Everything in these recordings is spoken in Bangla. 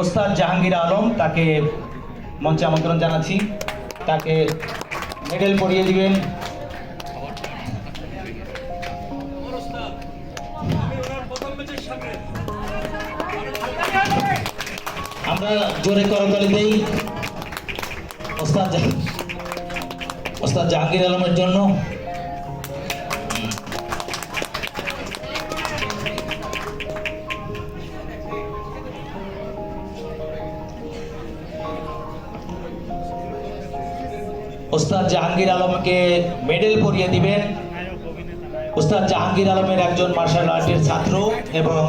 ওস্তাদ জাহাঙ্গীর আলম তাকে মঞ্চে আমন্ত্রণ জানাচ্ছি। তাকে মেডেল পরিয়ে দিবেন। আমরা জোরে করতালি ওস্তাদ ওস্তাদ জাহাঙ্গীর আলমের জন্য ওস্তাদ জাহাঙ্গীর আলমকে মেডেল পরিয়ে দিবেন। ওস্তাদ জাহাঙ্গীর আলমের একজন মার্শাল আর্টের ছাত্র এবং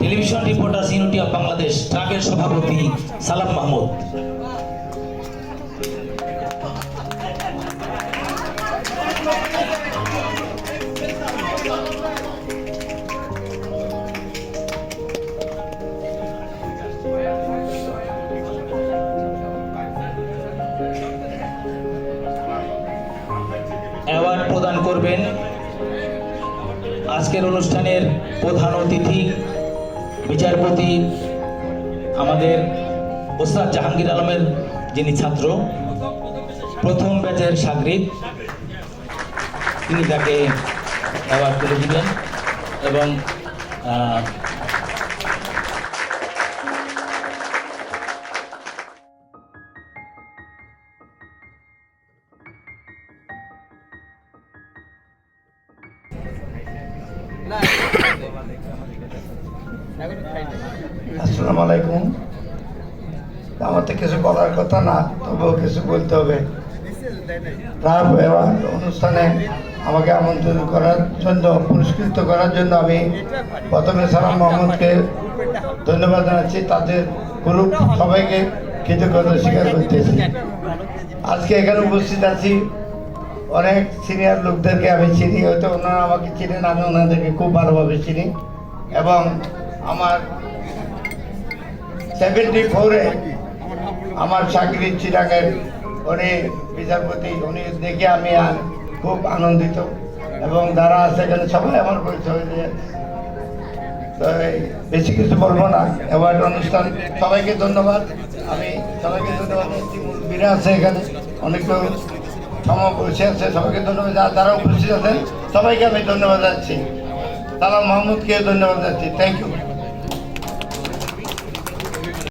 television reporter unity of Bangladesh ট্রাকের সভাপতি সালাম মাহমুদ। অ্যাওয়ার্ড প্রদান করবেন। আজকের অনুষ্ঠানের প্রধান অতিথি, বিচারপতি আমাদের ওস্তাদ জাহাঙ্গীর আলমের যিনি ছাত্র, প্রথম ব্যাচের সাগরিদ, তিনি তাকে অ্যাওয়ার্ড করে দিবেন এবং আসসালামু আলাইকুম আমার তো কিছু বলার কথা না, তবুও কিছু বলতে হবে। অনুষ্ঠানে আমাকে আমন্ত্রণ করার জন্য, পুরস্কৃত করার জন্য আমি প্রথমে সালাম মোহাম্মদকে ধন্যবাদ জানাচ্ছি, তাদের গ্রুপ সবাইকে কৃতজ্ঞতা স্বীকার করতেছি। আজকে এখানে উপস্থিত আছি অনেক সিনিয়র লোকদেরকে আমি চিনি, হয়তো ওনারা আমাকে চিনেন, আমি ওনাদেরকে খুব ভালোভাবে চিনি। এবং আমার সেভেন্টি ফোরে আমার চাকরি চিরাগের উনি বিচারপতি, উনি দেখে আমি খুব আনন্দিত। এবং যারা আছে এখানে সবাই আমার পরিচয় তো বেশি কিছু বলব না অ্যাওয়ার্ড অনুষ্ঠান। সবাইকে ধন্যবাদ। আমি সবাইকে ধন্যবাদ। মুরব্বীরা আছে এখানে। অনেক সময় বসে আছে সবাইকে ধন্যবাদ আর যারা উপস্থিত আছেন। সবাইকে আমি ধন্যবাদ যাচ্ছি তারা মাহমুদকে ধন্যবাদ যাচ্ছি থ্যাংক ইউ